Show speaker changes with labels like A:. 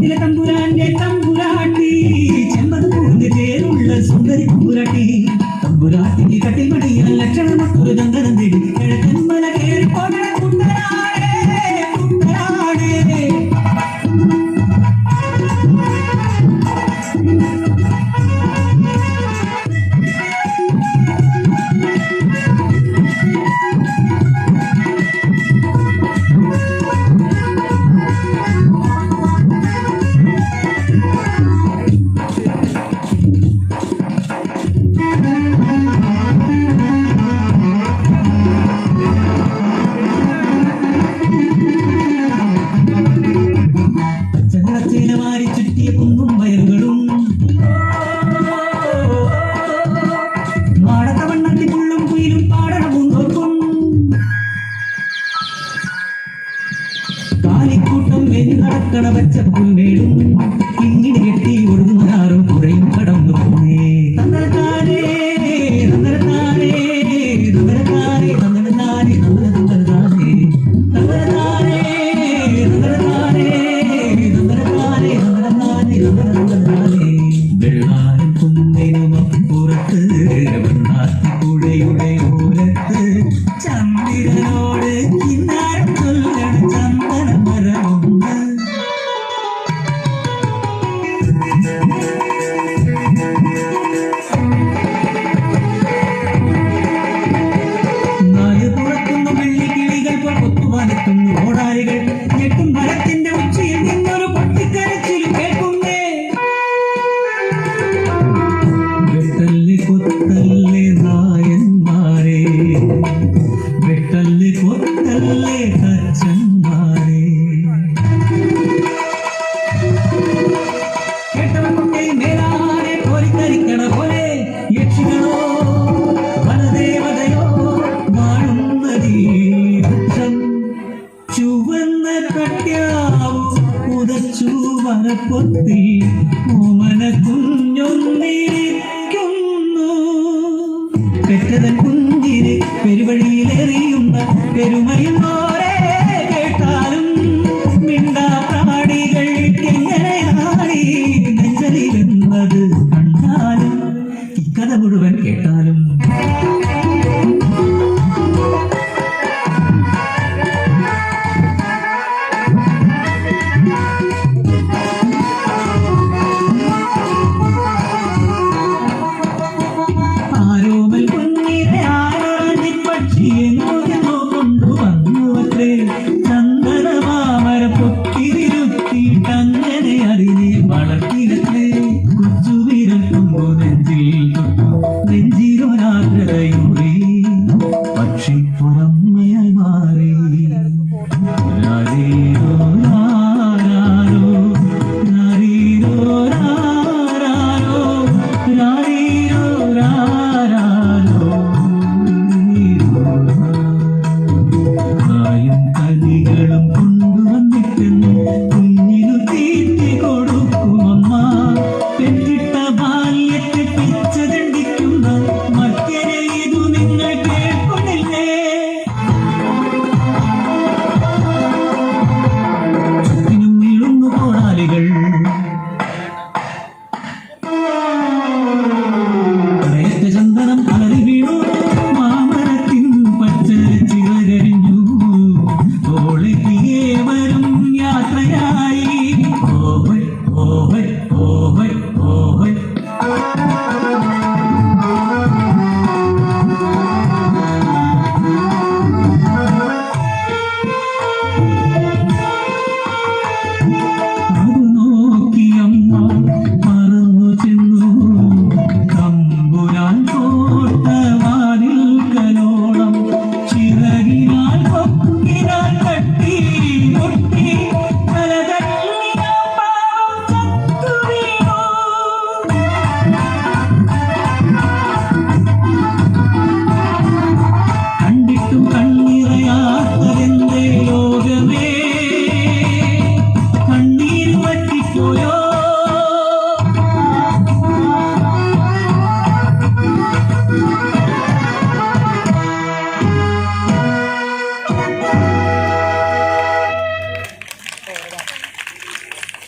A: நிலத்தம்புராண்டே தம்புராட்டி செம்பது பூந்து தேருள்ள சுந்தரி பூராட்டி தம்புராட்டி கட்டில் மடியில் லட்சணம் ஒரு தந்தனந்தேடி പൊത്തല്ലേ നായന്മാരെ വെട്ടല്ലേ പൊത്തല്ലേ തച്ചന്മാരെ? ചുവന്ന കട്യാവും ഉദച്ചു വനപ്പൊത്തി ഓമനക്കുള്ള പെറ്റതൻ പുഞ്ചിരി പെരുവഴിയിലെറിയുന്ന പെരുമയിൽ കേട്ടാലും മിണ്ടാ നെഞ്ചലിരുന്നത് കണ്ടാലും ഇക്കഥ മുഴുവൻ കേട്ടാലും